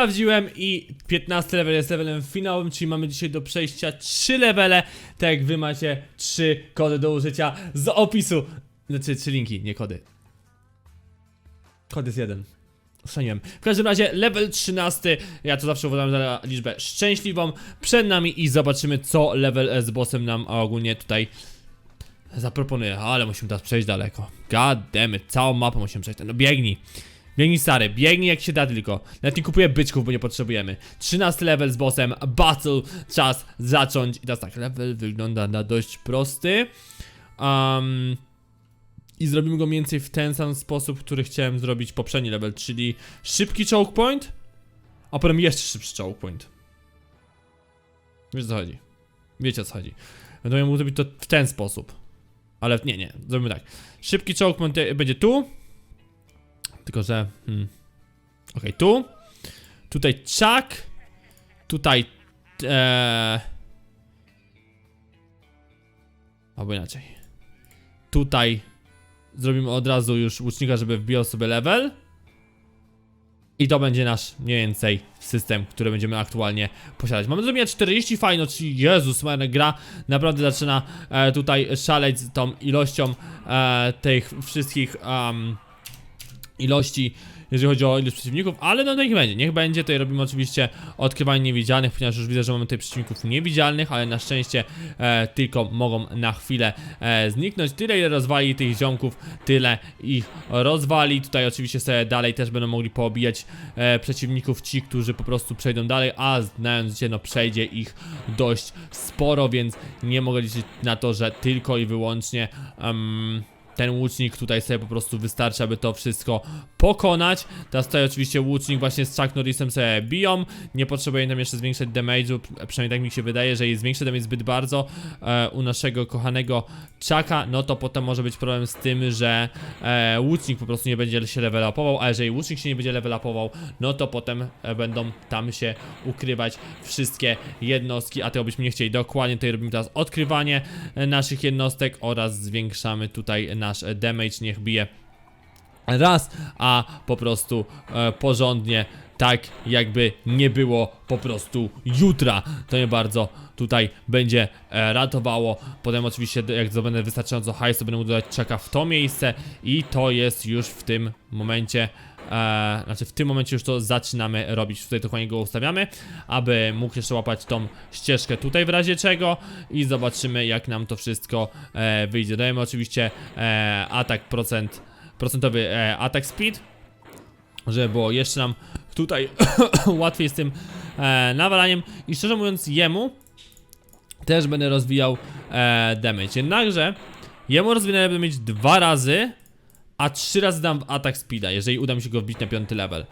sprawdziłem i 15 level jest levelem finałowym, czyli mamy dzisiaj do przejścia 3 levele. Tak jak wy macie 3 kody do użycia z opisu. Znaczy 3 linki, nie kody. Kod jest jeden. Ochrzaniłem. W każdym razie level 13, ja to zawsze uważam za liczbę szczęśliwą przed nami i zobaczymy co level z bossem nam ogólnie tutaj zaproponuje. Ale musimy teraz przejść daleko. God damn it, całą mapę musimy przejść. No biegnij. Biegnij stary, biegnij jak się da tylko. Nawet nie kupuję byczków, bo nie potrzebujemy. 13 level z bossem, battle, czas zacząć. I teraz tak, level wygląda na dość prosty. Um, I zrobimy go mniej więcej w ten sam sposób, który chciałem zrobić poprzedni level, czyli szybki choke point, a potem jeszcze szybszy choke point. Wiesz co chodzi? Wiecie o co chodzi. Będę mógł zrobić to w ten sposób. Ale nie, nie, zrobimy tak. Szybki choke point będzie tu. Tylko, że... Hmm. Okej, tu. Tutaj czak. Tutaj... Eee... Albo inaczej. Tutaj zrobimy od razu już łucznika, żeby wbijał sobie level. I to będzie nasz mniej więcej system, który będziemy aktualnie posiadać. Mamy do zrobienia 40 fajno, czyli Jezus, Maria gra naprawdę zaczyna e, tutaj szaleć z tą ilością e, tych wszystkich em, ilości, jeżeli chodzi o ilość przeciwników, ale no niech będzie, niech będzie, tutaj robimy oczywiście odkrywanie niewidzialnych, ponieważ już widzę, że mamy tutaj przeciwników niewidzialnych, ale na szczęście e, tylko mogą na chwilę e, zniknąć, tyle ile rozwali tych ziomków, tyle ich rozwali, tutaj oczywiście sobie dalej też będą mogli poobijać e, przeciwników ci, którzy po prostu przejdą dalej, a znając się, no przejdzie ich dość sporo, więc nie mogę liczyć na to, że tylko i wyłącznie em, ten łucznik tutaj sobie po prostu wystarczy, aby to wszystko pokonać. Teraz tutaj oczywiście łucznik właśnie z Chuck Norrisem sobie biją. Nie potrzebuję tam jeszcze zwiększać damage'u, przynajmniej tak mi się wydaje, że jest zwiększy damage zbyt bardzo e, u naszego kochanego Chucka, no to potem może być problem z tym, że e, łucznik po prostu nie będzie się level upował, a jeżeli łucznik się nie będzie level upował, no to potem e, będą tam się ukrywać wszystkie jednostki, a tego byśmy nie chcieli. Dokładnie tutaj robimy teraz odkrywanie e, naszych jednostek oraz zwiększamy tutaj nasz e, damage, niech bije raz, a po prostu e, porządnie, tak jakby nie było po prostu jutra. To mnie bardzo tutaj będzie e, ratowało. Potem oczywiście jak zdobędę wystarczająco hajsu, będę mógł dodać czeka w to miejsce i to jest już w tym momencie E, znaczy w tym momencie już to zaczynamy robić, tutaj dokładnie go ustawiamy, aby mógł jeszcze łapać tą ścieżkę tutaj w razie czego i zobaczymy jak nam to wszystko e, wyjdzie. Dajemy oczywiście e, atak procent, procentowy e, atak speed, żeby było jeszcze nam tutaj łatwiej z tym e, nawalaniem. I szczerze mówiąc jemu też będę rozwijał e, damage, jednakże jemu rozwinę będę mieć dwa razy a trzy razy dam atak speeda, jeżeli uda mi się go wbić na piąty level.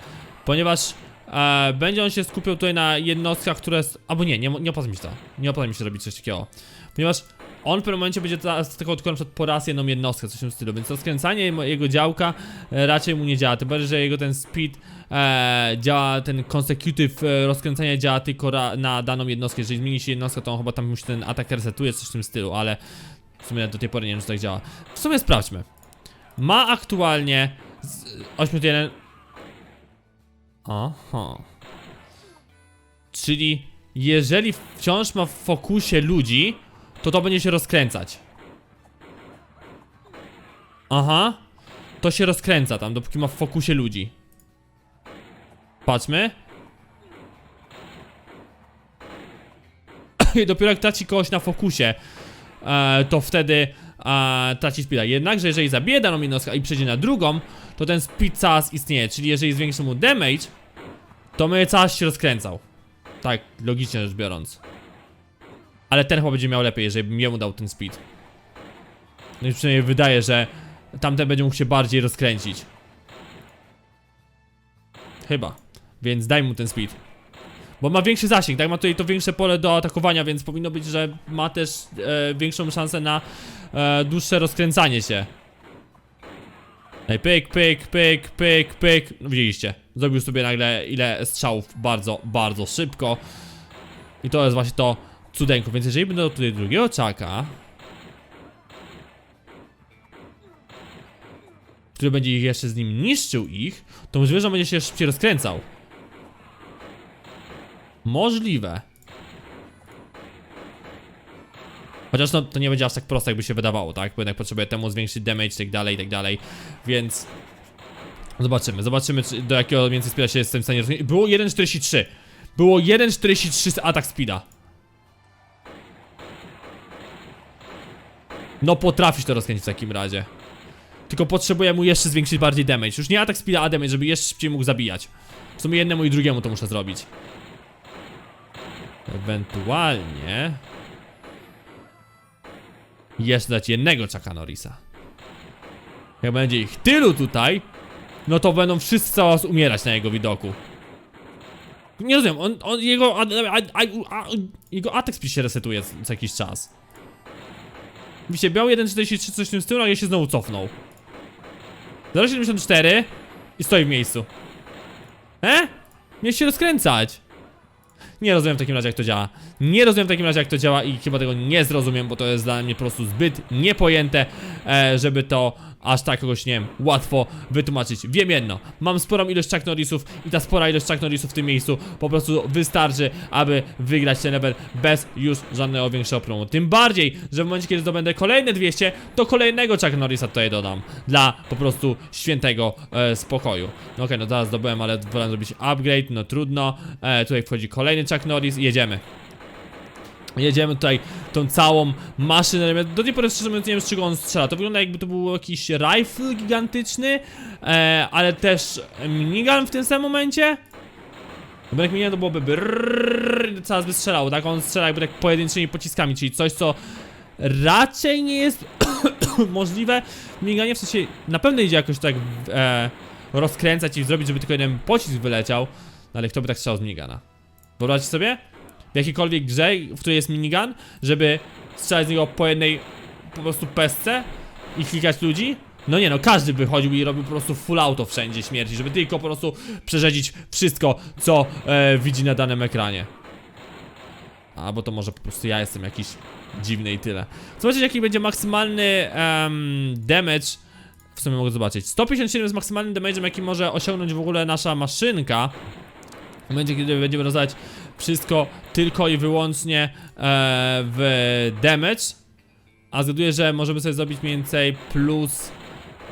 Ponieważ e, będzie on się skupiał tutaj na jednostkach, które... Albo nie, nie, nie opłaca mi się to. Nie opłaca mi się robić coś takiego. Ponieważ on w pewnym momencie będzie tylko tylko na przykład po raz jedną jednostkę, coś w tym stylu, więc rozkręcanie mo- jego działka e, raczej mu nie działa, tym bardziej, że jego ten speed e, działa, ten consecutive e, rozkręcanie działa tylko na daną jednostkę, jeżeli zmieni się jednostka, to on chyba tam musi ten atak resetuje, coś w tym stylu, ale w sumie do tej pory nie wiem, czy tak działa. W sumie sprawdźmy. Ma aktualnie z- 81 Aha. Czyli jeżeli wciąż ma w fokusie ludzi To to będzie się rozkręcać. Aha. To się rozkręca tam, dopóki ma w fokusie ludzi. Patrzmy. I dopiero jak traci kogoś na fokusie e, To wtedy e, traci speeda Jednakże jeżeli zabije daną jednostkę i przejdzie na drugą To ten speed czas istnieje. Czyli jeżeli zwiększy mu damage To my czas się rozkręcał. Tak, logicznie rzecz biorąc. Ale ten chyba będzie miał lepiej, jeżeli bym jemu dał ten speed. No i przynajmniej wydaje, że Tamten będzie mógł się bardziej rozkręcić. Chyba. Więc daj mu ten speed. Bo ma większy zasięg, tak? Ma tutaj to większe pole do atakowania, więc powinno być, że ma też e, większą szansę na e, dłuższe rozkręcanie się. Ej, pyk, pyk, pyk, pyk, pyk. No widzieliście. Zrobił sobie nagle ile strzałów bardzo, bardzo szybko. I to jest właśnie to cudeńko. Więc jeżeli będę tutaj drugiego czaka, który będzie ich jeszcze z nim niszczył ich, to możliwe, że będzie się szybciej rozkręcał. Możliwe. Chociaż no, to nie będzie aż tak proste, jakby się wydawało, tak? Bo jednak potrzebuję temu zwiększyć damage i tak dalej, i tak dalej. Więc... Zobaczymy, zobaczymy czy, do jakiego więcej speeda się jestem w stanie rozwinąć. Było 1.43. Było 1.43 z atak speeda. No potrafisz to rozkręcić w takim razie. Tylko potrzebuję mu jeszcze zwiększyć bardziej damage. Już nie atak speeda, a damage, żeby jeszcze szybciej mógł zabijać. W sumie jednemu i drugiemu to muszę zrobić. Ewentualnie... Jeszcze dać jednego Chucka Norrisa. Jak będzie ich tylu tutaj, no to będą wszyscy zaraz umierać na jego widoku. Nie rozumiem, on, on jego, a, a, a, jego atak speed się resetuje co, jakiś czas. Widzicie, miał 1.43 coś w tym stylu, a ja się znowu cofnął. 0.74 i stoi w miejscu. E? Miał się rozkręcać. Nie rozumiem w takim razie jak to działa. Nie rozumiem w takim razie jak to działa i chyba tego nie zrozumiem, bo to jest dla mnie po prostu zbyt niepojęte, e, żeby to aż tak kogoś, nie wiem, łatwo wytłumaczyć. Wiem jedno, mam sporą ilość Chuck Norrisów i ta spora ilość Chuck Norrisów w tym miejscu po prostu wystarczy, aby wygrać ten level bez już żadnego większego problemu. Tym bardziej, że w momencie kiedy zdobędę kolejne 200, to kolejnego Chuck Norrisa tutaj dodam. Dla po prostu świętego e, spokoju. No okej, no zaraz zdobyłem, ale wolę zrobić upgrade, no trudno. E, tutaj wchodzi kolejny Chuck Norris jedziemy. Jedziemy tutaj tą całą maszynę. Do tej pory szczerze mówiąc nie wiem z czego on strzela. To wygląda jakby to był jakiś rifle gigantyczny, e, ale też minigun w tym samym momencie. Bo jak minigun to byłoby brrrr, cały by strzelało, tak? On strzela jakby tak pojedynczymi pociskami, czyli coś co raczej nie jest możliwe w minigunie, w sensie na pewno idzie jakoś tak e, rozkręcać i zrobić, żeby tylko jeden pocisk wyleciał, no ale kto by tak strzelał z minigana? Wyobraźcie sobie? W jakiejkolwiek grze, w której jest minigun, żeby strzelać z niego po jednej po prostu pesce i klikać ludzi? No nie no, każdy by chodził i robił po prostu full auto wszędzie śmierci, żeby tylko po prostu przerzedzić wszystko, co e, widzi na danym ekranie. Albo to może po prostu ja jestem jakiś dziwny i tyle. Zobaczcie jaki będzie maksymalny damage w sumie mogę zobaczyć. 157 jest maksymalnym damage'em jaki może osiągnąć w ogóle nasza maszynka w momencie, kiedy będziemy rozdać wszystko tylko i wyłącznie e, w damage, a zgaduję, że możemy sobie zrobić mniej więcej plus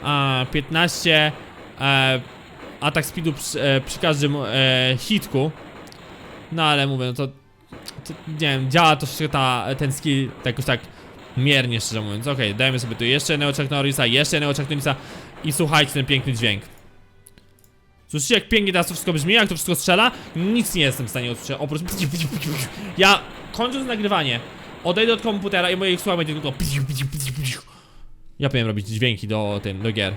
a, 15 e, atak speedu przy, e, przy każdym e, hitku. No ale mówię, no to, to nie wiem, działa wszystko ta, ten skill tak jakoś tak miernie, szczerze mówiąc. Okej, dajmy sobie tu jeszcze jednego Chuck Norrisa, jeszcze jednego Chuck Norrisa i słuchajcie ten piękny dźwięk. Słyszycie jak pięknie teraz to wszystko brzmi, jak to wszystko strzela? Nic nie jestem w stanie usłyszeć, oprócz... Ja, kończąc nagrywanie, odejdę od komputera i moich słów będzie tylko... Ja powinien robić dźwięki do tym, do gier.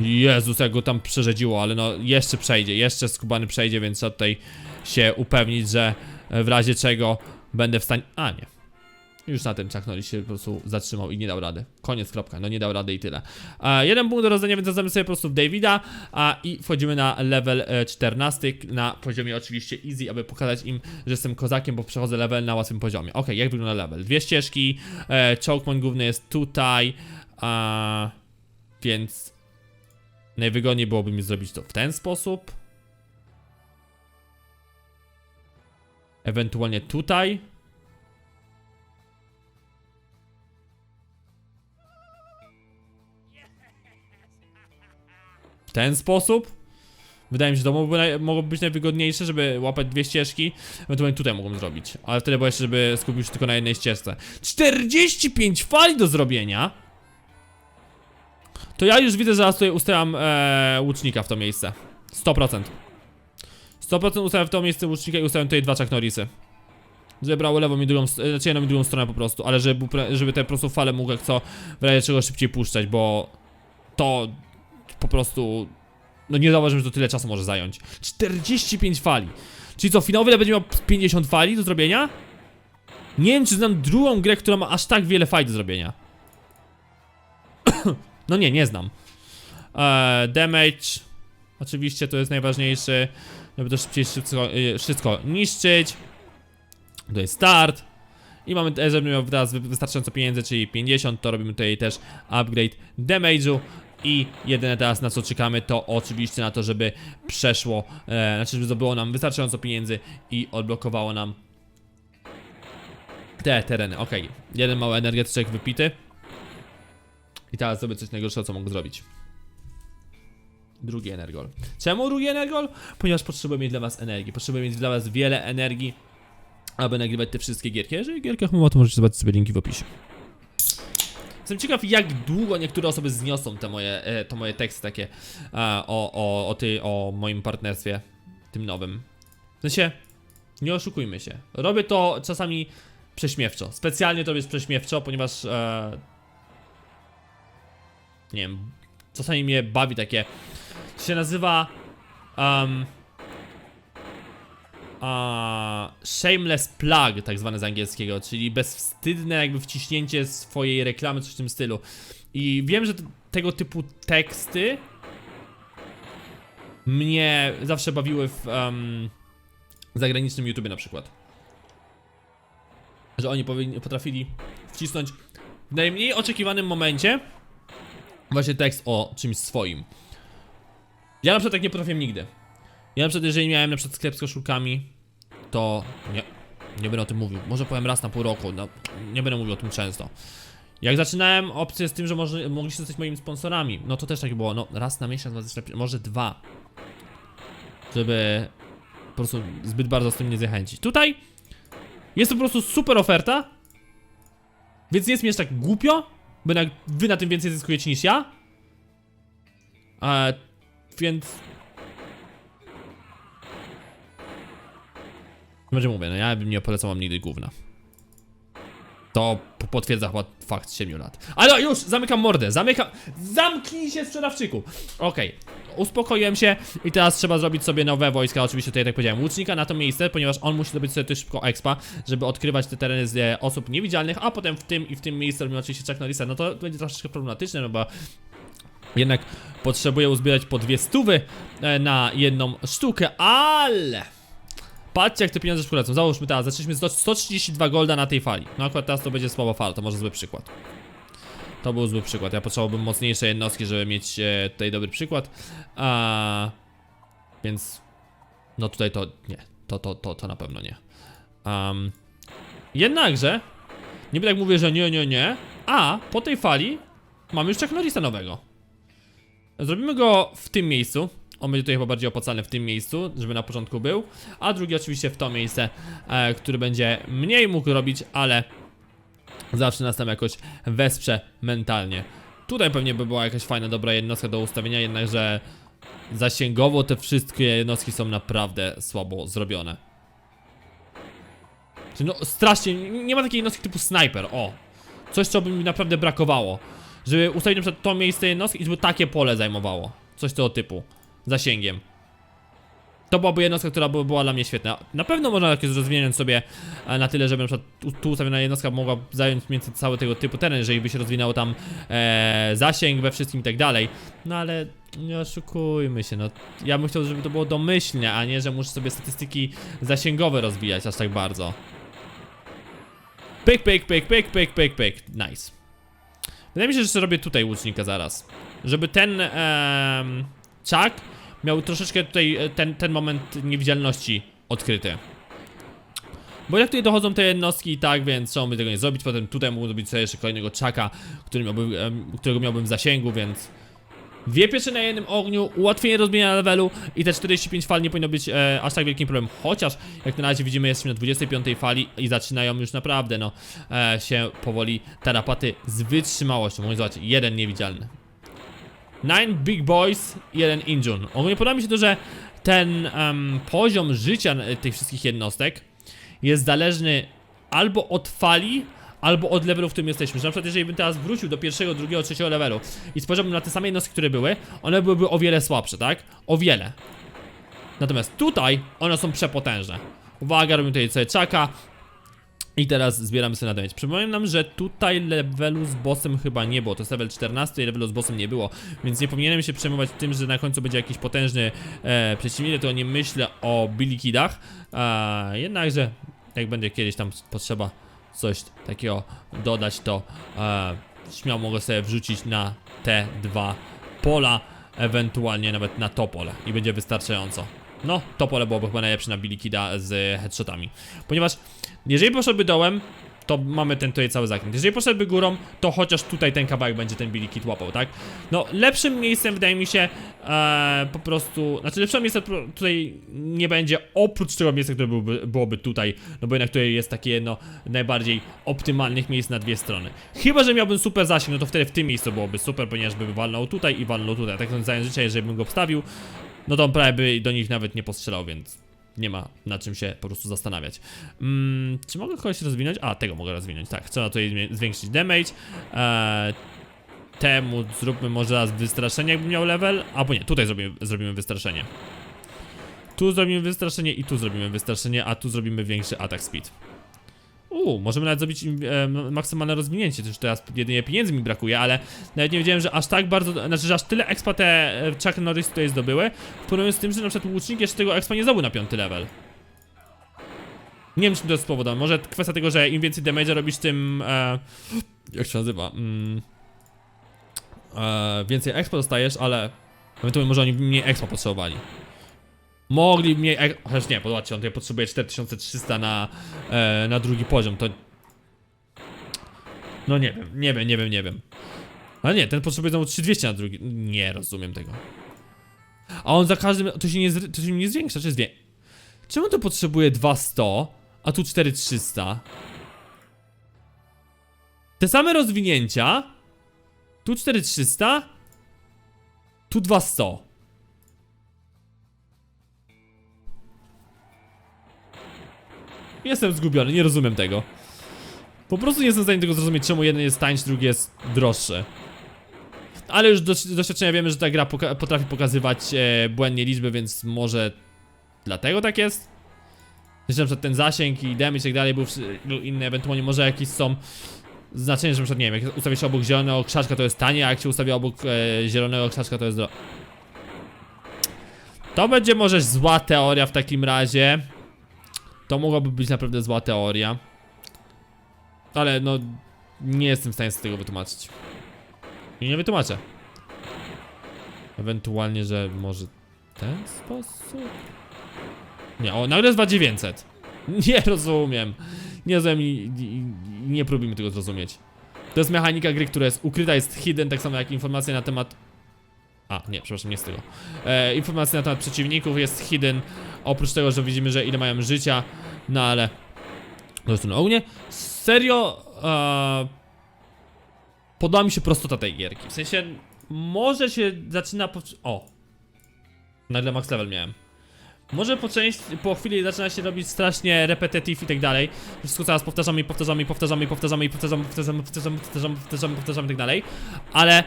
Jezus, jak go tam przerzedziło, ale no jeszcze przejdzie, jeszcze skubany przejdzie, więc trzeba tutaj się upewnić, że w razie czego będę w stanie... A, nie. Już na tym Norris się po prostu zatrzymał i nie dał rady. Koniec, kropka. No nie dał rady i tyle. E, jeden punkt do rozdania, więc dodamy sobie po prostu Davida a, i wchodzimy na level e, 14 na poziomie oczywiście easy, aby pokazać im, że jestem kozakiem, bo przechodzę level na łatwym poziomie. Ok, jak wygląda level? Dwie ścieżki, e, choke point główny jest tutaj, a, więc najwygodniej byłoby mi zrobić to w ten sposób. Ewentualnie tutaj. Ten sposób. Wydaje mi się, że to mogłoby, mogłoby być najwygodniejsze, żeby łapać dwie ścieżki. Ewentualnie tutaj mogłem zrobić. Ale wtedy było jeszcze, żeby skupić się tylko na jednej ścieżce. 45 fali do zrobienia! To ja już widzę, że zaraz tutaj ustawiam e, łucznika w to miejsce. 100%. 100% ustawiam w to miejsce łucznika i ustawiam tutaj dwa Chuck Norrisy. Żeby brało lewą i drugą, znaczy jedną i drugą stronę po prostu, ale żeby, żeby te po prostu fale mógł jak co w razie czego szybciej puszczać, bo to po prostu. No nie zauważyłem, że to tyle czasu może zająć. 45 fali. Czyli co, level będzie miał 50 fali do zrobienia? Nie wiem, czy znam drugą grę, która ma aż tak wiele fali do zrobienia. no nie, nie znam. Eee, damage. Oczywiście to jest najważniejszy. Żeby to szybciej wszystko, y, wszystko niszczyć. To jest start. I mamy, e, żeby miał teraz wy- wystarczająco pieniędzy, czyli 50, to robimy tutaj też upgrade damage'u. I jedyne teraz na co czekamy to oczywiście na to, żeby przeszło, e, znaczy żeby zdobyło nam wystarczająco pieniędzy i odblokowało nam te tereny. Okej, jeden mały energetyczek wypity. I teraz zrobię coś najgorszego, co mogę zrobić. Drugi energol. Czemu drugi energol? Ponieważ potrzebuję mieć dla was energii. Potrzebuję mieć dla was wiele energii, aby nagrywać te wszystkie gierki. Jeżeli gierkach mowa, to możecie zobaczyć sobie linki w opisie. Jestem ciekaw, jak długo niektóre osoby zniosą te moje, e, to moje teksty takie e, o, o, o, ty, o moim partnerstwie, tym nowym. W sensie, nie oszukujmy się. Robię to czasami prześmiewczo. Specjalnie to robię prześmiewczo, ponieważ e, nie wiem, czasami mnie bawi takie. To się nazywa. Um, a, shameless plug, tak zwane z angielskiego, czyli bezwstydne jakby wciśnięcie swojej reklamy, coś w tym stylu. I wiem, że tego typu teksty mnie zawsze bawiły w um, zagranicznym YouTube na przykład. Że oni potrafili wcisnąć w najmniej oczekiwanym momencie właśnie tekst o czymś swoim. Ja na przykład tak nie potrafię nigdy. Ja na przykład jeżeli miałem na przykład sklep z koszulkami, to nie, nie będę o tym mówił. Może powiem raz na pół roku, no, nie będę mówił o tym często. Jak zaczynałem opcję z tym, że może, mogliście zostać moimi sponsorami, no to też tak było, no raz na miesiąc, może dwa. Żeby po prostu zbyt bardzo z tym nie zachęcić. Tutaj jest to po prostu super oferta, więc nie jest mi aż tak głupio, bo jednak wy na tym więcej zyskujecie niż ja. E, więc Będzie mówię, no ja bym nie polecał nigdy gówna. To potwierdza chyba fakt 7 lat. Ale już, zamykam mordę, zamykam. Zamknij się, sprzedawczyku! Okej, uspokoiłem się i teraz trzeba zrobić sobie nowe wojska. Oczywiście tutaj, tak powiedziałem, łucznika na to miejsce, ponieważ on musi zrobić sobie też szybko expa, żeby odkrywać te tereny z e, osób niewidzialnych, a potem w tym i w tym miejscu robimy oczywiście Chuck Norrisa. No to będzie troszeczkę problematyczne, no bo jednak potrzebuję uzbierać po dwie stówy e, na jedną sztukę, ale. Patrzcie jak te pieniądze szkolecą. Załóżmy teraz, zaczęliśmy 100 132 golda na tej fali. No akurat teraz to będzie słaba fala, to może zły przykład. To był zły przykład. Ja potrzebowałbym mocniejsze jednostki, żeby mieć e, tutaj dobry przykład. A, więc no tutaj to nie. To, to, to, to na pewno nie. Um, jednakże, niby tak mówię, że nie, nie, nie. A po tej fali mamy już Chuck Norrisa nowego. Zrobimy go w tym miejscu. On będzie tutaj chyba bardziej opłacalny w tym miejscu, żeby na początku był. A drugi oczywiście w to miejsce, e, który będzie mniej mógł robić, ale zawsze nas tam jakoś wesprze mentalnie. Tutaj pewnie by była jakaś fajna, dobra jednostka do ustawienia, jednakże zasięgowo te wszystkie jednostki są naprawdę słabo zrobione. No strasznie, nie ma takiej jednostki typu sniper, o. Coś, co by mi naprawdę brakowało. Żeby ustawić na przykład to miejsce jednostki i żeby takie pole zajmowało. Coś tego typu. Zasięgiem. To byłaby jednostka, która by była dla mnie świetna. Na pewno można jakieś rozwinąć sobie e, na tyle, żeby na przykład tu, ustawiona jednostka mogła zająć więcej cały tego typu teren, jeżeli by się rozwinęło tam e, zasięg we wszystkim i tak dalej. No ale nie oszukujmy się, no. Ja bym chciał, żeby to było domyślnie, a nie, że muszę sobie statystyki zasięgowe rozwijać aż tak bardzo. Pyk, pyk, pyk, pyk, pyk, pyk, pyk. Nice. Wydaje mi się, że jeszcze robię tutaj łucznika zaraz. Żeby ten em, Chuck miał troszeczkę tutaj e, ten, ten moment niewidzialności odkryty. Bo jak tutaj dochodzą te jednostki i tak, więc trzeba by tego nie zrobić. Potem tutaj mógł zrobić sobie jeszcze kolejnego Chucka, który miałby, em, którego miałbym w zasięgu, więc... Dwie piecze na jednym ogniu, ułatwienie rozbienia levelu i te 45 fal nie powinno być e, aż tak wielkim problemem. Chociaż, jak na razie widzimy, jesteśmy na 25 fali i zaczynają już naprawdę, no, e, się powoli tarapaty z wytrzymałością. Mówię, zobaczcie, jeden niewidzialny. Nine Big Boys, jeden Injun. Ogólnie podoba mi się to, że ten em, poziom życia tych wszystkich jednostek jest zależny albo od fali, albo od levelu, w którym jesteśmy. Że na przykład jeżeli bym teraz wrócił do pierwszego, drugiego, trzeciego levelu i spojrzałbym na te same jednostki, które były, one byłyby o wiele słabsze, tak? O wiele. Natomiast tutaj one są przepotężne. Uwaga, robimy tutaj sobie czaka. I teraz zbieramy sobie na damage. Przypominam nam, że tutaj levelu z bossem chyba nie było. To jest level 14 i levelu z bossem nie było. Więc nie powinienem się przejmować tym, że na końcu będzie jakiś potężny e, przeciwnik. To nie myślę o Billy. E, jednakże, jak będzie kiedyś tam potrzeba coś takiego dodać, to e, śmiało mogę sobie wrzucić na te dwa pola, ewentualnie nawet na to pole i będzie wystarczająco. No, to pole byłoby chyba najlepsze na Billy Kida z headshotami. Ponieważ jeżeli poszedłby dołem, to mamy ten tutaj cały zakręt. Jeżeli poszedłby górą, to chociaż tutaj ten kawałek będzie ten Billy Kid łapał, tak? No, lepszym miejscem wydaje mi się e, po prostu, znaczy lepszym miejscem pro- tutaj nie będzie oprócz tego miejsca, które byłoby, byłoby tutaj, no bo jednak tutaj jest takie jedno najbardziej optymalnych miejsc na dwie strony. Chyba, że miałbym super zasięg, no to wtedy w tym miejscu byłoby super, ponieważ by walnął tutaj i walnął tutaj. Tak znając życie, jeżeli bym go wstawił, no to on prawie by do nich nawet nie postrzelał, więc nie ma na czym się po prostu zastanawiać. Mm, czy mogę kogoś rozwinąć? A, tego mogę rozwinąć, tak. Na tutaj zwiększyć damage. Eee, temu zróbmy może raz wystraszenie, jakby miał level. Albo nie, tutaj zrobimy, zrobimy wystraszenie. Tu zrobimy wystraszenie i tu zrobimy wystraszenie, a tu zrobimy większy attack speed. Uuu, możemy nawet zrobić e, maksymalne rozwinięcie, już teraz jedynie pieniędzy mi brakuje, ale nawet nie wiedziałem, że aż tak bardzo, znaczy, że aż tyle expa te e, Chuck Norris tutaj zdobyły, w porównaniu z tym, że na przykład łucznik jeszcze tego expa nie zdobył na piąty level. Nie wiem, czym to jest spowodowane, może kwestia tego, że im więcej damage'a robisz, tym, e, jak się nazywa, mm, e, więcej expa dostajesz, ale ewentualnie może oni mniej expa potrzebowali. Mogli mniej, ex- chociaż nie, zobaczcie, on tutaj potrzebuje 4300 na, e, na drugi poziom, to... No nie wiem, nie wiem, nie wiem, nie wiem. Ale nie, ten potrzebuje znowu 3200 na drugi, nie rozumiem tego. A on za każdym, to się nie, to się nie zwiększa, czy zwie... Czemu to potrzebuje 200, a tu 4300? Te same rozwinięcia, tu 4300, tu 200. Jestem zgubiony, nie rozumiem tego. Po prostu nie jestem w stanie tego zrozumieć, czemu jeden jest tańszy, drugi jest droższy. Ale już do, z doświadczenia wiemy, że ta gra poka potrafi pokazywać e, błędnie liczby, więc może dlatego tak jest? Jeszcze na przykład ten zasięg i damage i tak dalej był, był inny, ewentualnie może jakieś są znaczenie, że na przykład nie wiem, jak ustawi się obok zielonego krzaczka to jest tanie, a jak się ustawia obok e, zielonego krzaczka to jest dro... To będzie może zła teoria w takim razie. To mogłaby być naprawdę zła teoria. Ale no, nie jestem w stanie z tego wytłumaczyć. I nie wytłumaczę. Ewentualnie, że może ten sposób? Nie, o, nagle jest 2900. Nie rozumiem. Nie rozumiem i, i, i nie próbujmy tego zrozumieć. To jest mechanika gry, która jest ukryta, jest hidden, tak samo jak informacja na temat... A, nie, przepraszam, nie z tego. E, informacja na temat przeciwników jest hidden, oprócz tego, że widzimy, że ile mają życia, no ale... To jest no, ogólnie, serio... E, podoba mi się prostota tej gierki. W sensie, może się zaczyna po... O! Nagle max level miałem. Może po części, po chwili zaczyna się robić strasznie repetitive i tak dalej. Wszystko teraz powtarzamy i powtarzamy i powtarzamy i powtarzamy i powtarzamy, powtarzamy, powtarzamy, powtarzamy, powtarzamy, powtarzamy i tak dalej. Ale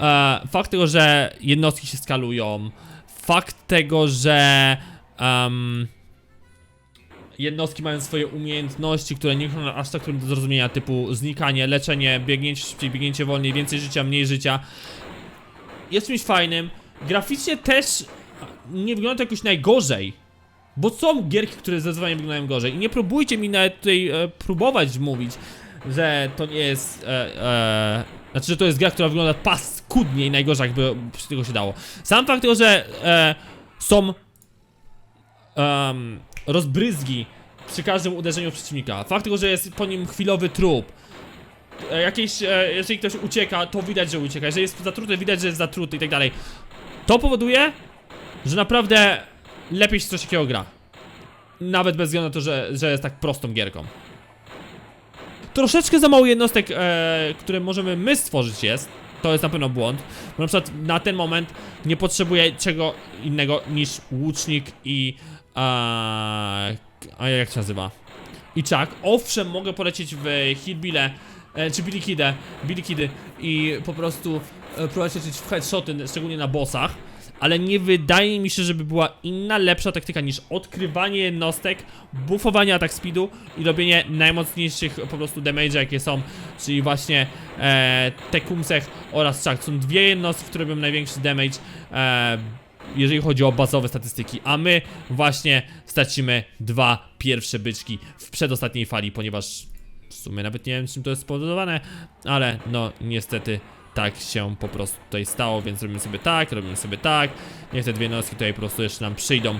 e, fakt tego, że jednostki się skalują, fakt tego, że em, jednostki mają swoje umiejętności, które nie są aż tak trudne do zrozumienia, typu znikanie, leczenie, biegnięcie szybciej, biegnięcie wolniej, więcej życia, mniej życia. Jest czymś fajnym. Graficznie też nie wygląda to jakoś najgorzej. Bo są gierki, które zdecydowanie wyglądają gorzej. I nie próbujcie mi nawet tutaj e, próbować mówić, że to nie jest. E, e, znaczy, że to jest gra, która wygląda paskudnie i najgorzej, jakby przy tego się dało. Sam fakt tego, że e, są em, rozbryzgi przy każdym uderzeniu przeciwnika. Fakt tego, że jest po nim chwilowy trup. E, jakieś, e, jeżeli ktoś ucieka, to widać, że ucieka. Jeżeli jest zatruty, widać, że jest zatruty i tak dalej. To powoduje, że naprawdę lepiej się coś takiego gra. Nawet bez względu na to, że, że jest tak prostą gierką. Troszeczkę za mało jednostek, e, które możemy my stworzyć jest. To jest na pewno błąd. Bo na przykład na ten moment nie potrzebuję czego innego niż łucznik i... A, a jak się nazywa? I Chuck. Owszem, mogę polecieć w Hillbille, e, czy Billy Kidę, Billy Kidy i po prostu e, próbować lecieć w headshoty, szczególnie na bossach. Ale nie wydaje mi się, żeby była inna, lepsza taktyka niż odkrywanie jednostek, buffowanie atak speedu i robienie najmocniejszych po prostu damage, jakie są, czyli właśnie e, Tekumsech oraz Chuck. Są dwie jednostki, które robią największy damage, e, jeżeli chodzi o bazowe statystyki, a my właśnie stracimy dwa pierwsze byczki w przedostatniej fali, ponieważ w sumie nawet nie wiem czym to jest spowodowane, ale no niestety tak się po prostu tutaj stało, więc robimy sobie tak, robimy sobie tak. Niech te dwie jednostki tutaj po prostu jeszcze nam przyjdą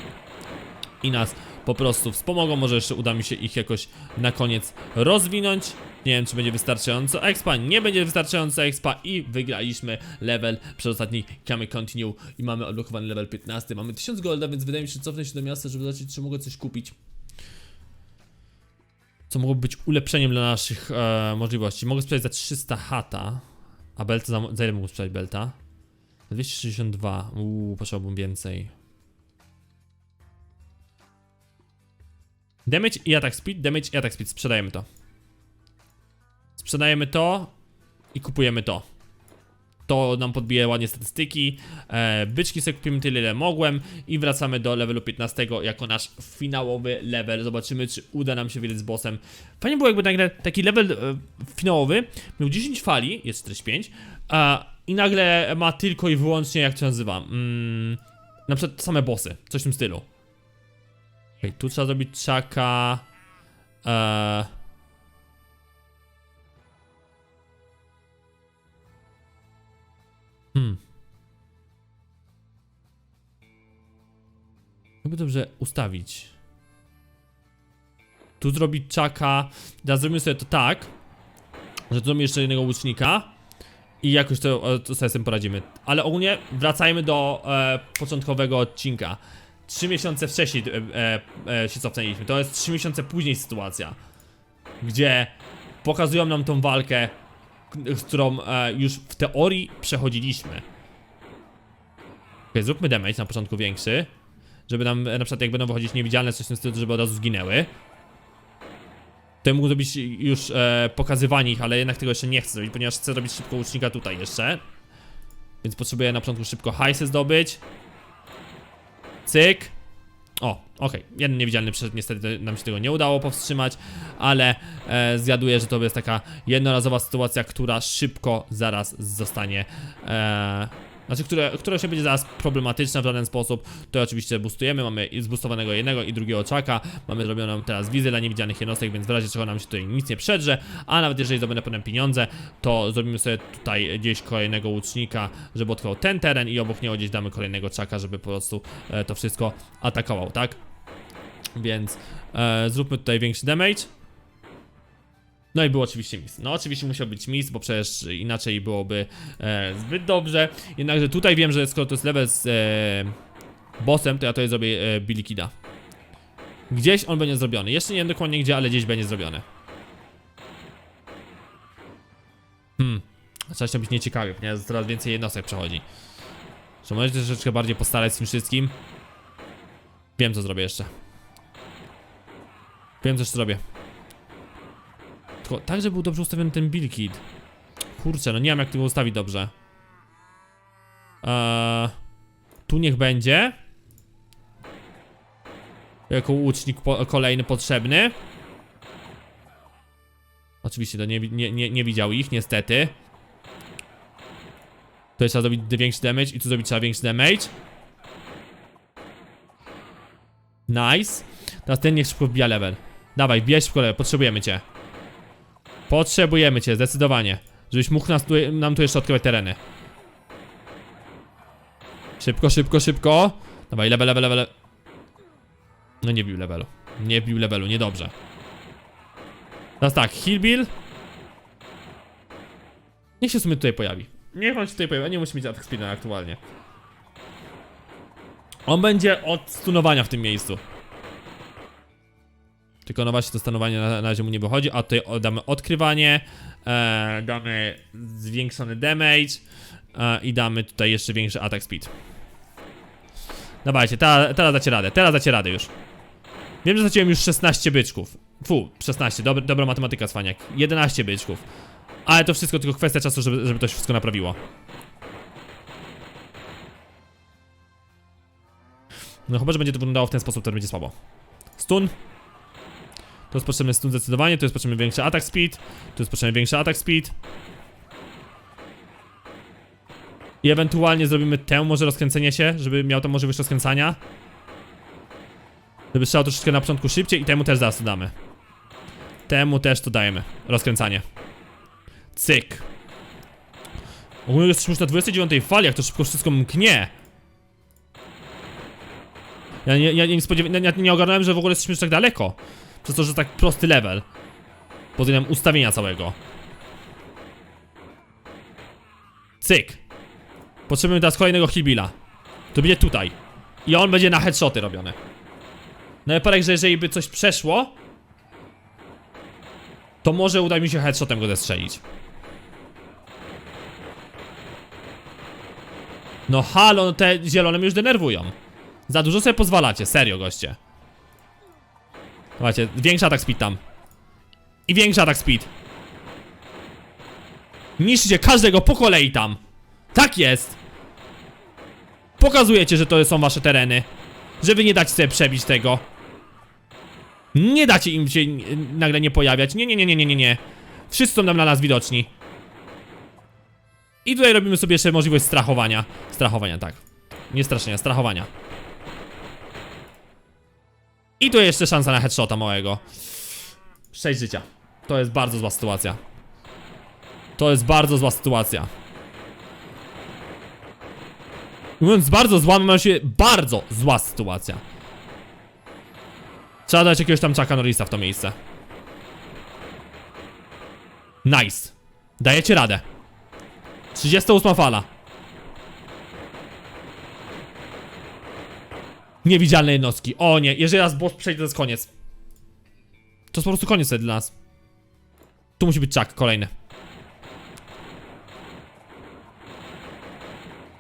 i nas po prostu wspomogą. Może jeszcze uda mi się ich jakoś na koniec rozwinąć. Nie wiem, czy będzie wystarczająco expa, nie będzie wystarczająco expa i wygraliśmy level przedostatni Kamy Continue i mamy odblokowany level 15. Mamy 1000 golda, więc wydaje mi się, że cofnę się do miasta, żeby zobaczyć, czy mogę coś kupić. Co mogłoby być ulepszeniem dla naszych e, możliwości. Mogę sprzedać za 300 hata, a belta za, za ile mógł sprzedać belta? Za 262, uuu, potrzebowałbym więcej. Damage i attack speed, damage i attack speed, sprzedajemy to. Sprzedajemy to i kupujemy to. To nam podbije ładnie statystyki. E, byczki sobie kupimy tyle, ile mogłem. I wracamy do levelu 15 jako nasz finałowy level. Zobaczymy, czy uda nam się wygrać z bossem. Fajnie było, jakby nagle taki level e, finałowy miał 10 fali, jest 45, a, i nagle ma tylko i wyłącznie, jak to nazywa, mm, na przykład same bossy, coś w tym stylu. Okej, tu trzeba zrobić czaka. Eee... Hmm. Jakby dobrze ustawić. Tu zrobić czaka. Teraz zrobimy sobie to tak, że tu jeszcze jednego łucznika. I jakoś to, to sobie z tym poradzimy. Ale ogólnie wracajmy do e, początkowego odcinka. Trzy miesiące wcześniej e, e, e, się cofnęliśmy. To jest trzy miesiące później sytuacja. Gdzie pokazują nam tą walkę, z którą e, już w teorii przechodziliśmy. Zróbmy damage na początku większy. Żeby nam na przykład jak będą wychodzić niewidzialne coś w tym żeby od razu zginęły. To mógł zrobić już e, pokazywanie ich, ale jednak tego jeszcze nie chcę zrobić, ponieważ chcę robić szybko łucznika tutaj jeszcze. Więc potrzebuję na początku szybko hajsy zdobyć. Cyk. O, okej. Jeden niewidzialny przyszedł, niestety nam się tego nie udało powstrzymać, ale e, zgaduję, że to jest taka jednorazowa sytuacja, która szybko zaraz zostanie. E, znaczy, które, która się będzie zaraz problematyczna w żaden sposób. To oczywiście boostujemy. Mamy i zboostowanego jednego i drugiego czaka. Mamy zrobioną teraz wizję dla niewidzialnych jednostek, więc w razie czego nam się tutaj nic nie przedrze. A nawet jeżeli zdobędę potem pieniądze, to zrobimy sobie tutaj gdzieś kolejnego łucznika, żeby odkrył ten teren i obok niego gdzieś damy kolejnego czaka, żeby po prostu e, to wszystko atakował, tak? Więc e, zróbmy tutaj większy damage. No i był oczywiście miss. No oczywiście musiał być miss, bo przecież inaczej byłoby e, zbyt dobrze. Jednakże tutaj wiem, że skoro to jest level z e, bossem, to ja tutaj zrobię e, Billy Kida. Gdzieś on będzie zrobiony. Jeszcze nie wiem dokładnie gdzie, ale gdzieś będzie zrobiony. Hmm. Zaczyna się być nieciekawie, ponieważ coraz więcej jednostek przechodzi. Że możesz troszeczkę bardziej postarać z tym wszystkim. Wiem co zrobię jeszcze. Wiem co jeszcze zrobię. Tylko tak, żeby był dobrze ustawiony ten build kit. Kurczę, no nie wiem jak tego ustawić dobrze. Eee, tu niech będzie. Jako łucznik po, kolejny potrzebny. Oczywiście to nie, nie, nie, nie widział ich, niestety. Tu trzeba zrobić większy damage i tu zrobić trzeba większy damage. Nice. Teraz ten niech szybko wbija level. Dawaj, wbijaj szybko level, potrzebujemy cię. Potrzebujemy cię, zdecydowanie. Żebyś mógł nas tu, nam tu jeszcze odkrywać tereny. Szybko, szybko, szybko. Dawaj, level, level, level. No nie bił levelu. Nie bił levelu, niedobrze. Teraz tak, Hillbill. Niech się w sumie tutaj pojawi. Niech on się tutaj pojawi, nie musi mieć attack speeda aktualnie. On będzie od stunowania w tym miejscu. Tylko no właśnie to stanowanie na, na razie mu nie wychodzi, a tutaj damy odkrywanie, e, damy zwiększony damage e, i damy tutaj jeszcze większy attack speed. Dawajcie, ta, teraz dacie radę, teraz dacie radę już. Wiem, że straciłem już 16 byczków. Fu, 16, dobra, dobra matematyka, Cwaniak. 11 byczków. Ale to wszystko tylko kwestia czasu, żeby, żeby to się wszystko naprawiło. No chyba, że będzie to wyglądało w ten sposób, to będzie słabo. Stun. Tu jest potrzebny stun zdecydowanie, tu jest potrzebny większy attack speed, tu jest potrzebny większy attack speed. I ewentualnie zrobimy tę może rozkręcenie się, żeby miał tam możliwość rozkręcania. Żeby strzelał troszeczkę na początku szybciej i temu też zaraz to damy. Temu też to dajemy. Rozkręcanie. Cyk. Ogólnie jesteśmy już na 29 fali, jak to szybko wszystko mknie. Ja nie, ja nie, ja nie ogarnąłem, że w ogóle jesteśmy już tak daleko. Przez to, że tak prosty level. Pod ustawienia całego. Cyk. Potrzebujemy teraz kolejnego hillbilla. To będzie tutaj. I on będzie na headshoty robiony. No i parek, że jeżeli by coś przeszło, to może uda mi się headshotem go zestrzelić. No halo, no te zielone mnie już denerwują. Za dużo sobie pozwalacie, serio goście. Słuchajcie, większy atak speed tam. I większy atak speed. Niszczycie każdego po kolei tam. Tak jest. Pokazujecie, że to są wasze tereny. Że wy nie dacie sobie przebić tego. Nie dacie im się nagle nie pojawiać. Nie, nie, nie, nie, nie, nie, nie. Wszyscy są tam dla nas widoczni. I tutaj robimy sobie jeszcze możliwość strachowania. Strachowania, tak. Nie straszenia, strachowania. I tu jeszcze szansa na headshota małego. 6 życia. To jest bardzo zła sytuacja. To jest bardzo zła sytuacja. Mówiąc bardzo zła, ma się bardzo zła sytuacja. Trzeba dać jakiegoś tam Chucka Norrisa w to miejsce. Nice. Dajecie radę. 38 fala. Niewidzialne jednostki. O nie, jeżeli raz boss przejdzie, to jest koniec. To jest po prostu koniec dla nas. Tu musi być Chuck, kolejny.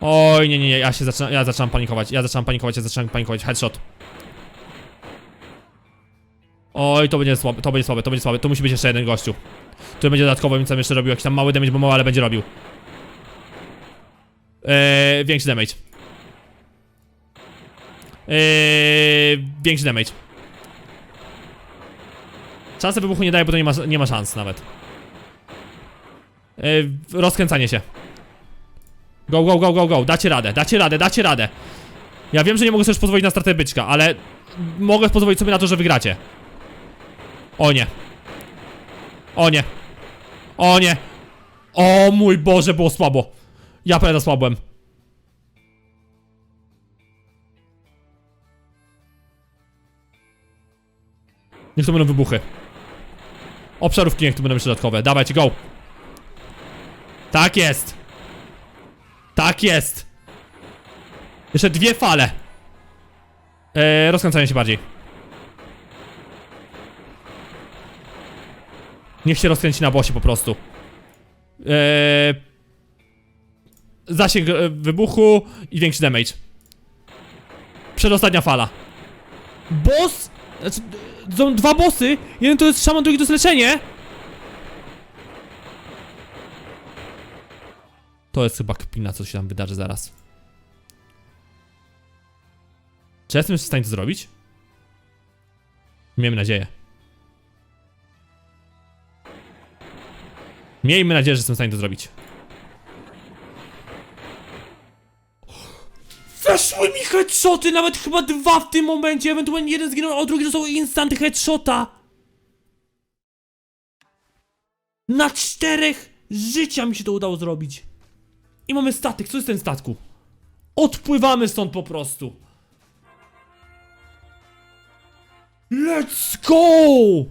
Oj, nie, nie, nie, ja się zaczynam, ja zaczynam panikować, ja zaczynam panikować, ja zaczynam panikować, headshot. Oj, to będzie słabe, to będzie słabe, to będzie słabe, tu musi być jeszcze jeden gościu. Który będzie dodatkowo, więc tam jeszcze robił jakiś tam mały damage, bo mały, ale będzie robił. Eee, większy damage. Eee, większy damage. Szansę wybuchu nie daje, bo to nie ma, nie ma szans nawet. Eee, rozkręcanie się. Go, go, go, go, go, dacie radę, dacie radę, dacie radę. Ja wiem, że nie mogę sobie pozwolić na stratę byczka, ale mogę pozwolić sobie na to, że wygracie. O nie. O nie. O nie. O mój Boże, było słabo. Ja prawie zasłabłem. Niech to będą wybuchy. Obszarówki niech to będą jeszcze dodatkowe. Dawajcie, go. Tak jest. Tak jest. Jeszcze dwie fale. Eee, rozkręcają się bardziej. Niech się rozkręci na bosie po prostu. Eee, zasięg e, wybuchu i większy damage. Przedostatnia fala. Boss? Znaczy, są dwa bossy. Jeden to jest szaman, drugi to jest leczenie. To jest chyba kpina, co się tam wydarzy zaraz. Czy jestem w stanie to zrobić? Miejmy nadzieję. Miejmy nadzieję, że jestem w stanie to zrobić. Weszły mi headshoty, nawet chyba dwa w tym momencie, ewentualnie jeden zginął, a drugi dostał instant headshota. Na czterech życia mi się to udało zrobić. I mamy statek, co jest ten statku? Odpływamy stąd po prostu. Let's go!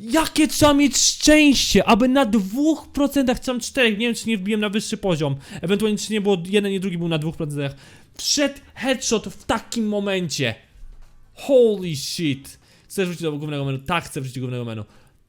Jakie trzeba mieć szczęście, aby na dwóch procentach, czy tam czterech, nie wiem czy nie wbiłem na wyższy poziom, ewentualnie czy nie było, jeden i drugi był na dwóch procentach, wszedł headshot w takim momencie. Holy shit. Chcesz wrócić do głównego menu? Tak, chcę wrócić do głównego menu.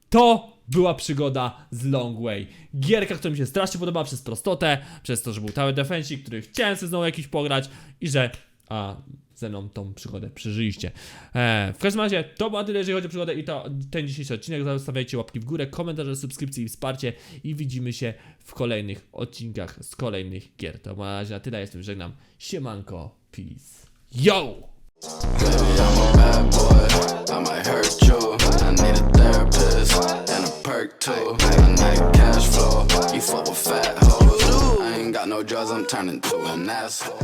To była przygoda z Long Way. Gierka, która mi się strasznie podobała przez prostotę, przez to, że był Tower Defense, który chciałem sobie znowu jakiś pograć i że a, ze mną tą przygodę przeżyliście. E, w każdym razie to było tyle, jeżeli chodzi o przygodę i to ten dzisiejszy odcinek. Zostawiajcie łapki w górę, komentarze, subskrypcje i wsparcie i widzimy się w kolejnych odcinkach z kolejnych gier. To na razie na tyle, jestem żegnam. Siemanko, peace. Yo! Baby, I'm a bad boy. I might hurt you. I need a therapist and a perk too. I need cash flow. You fuck with fat hoes. I ain't got no drugs. I'm turning to an asshole.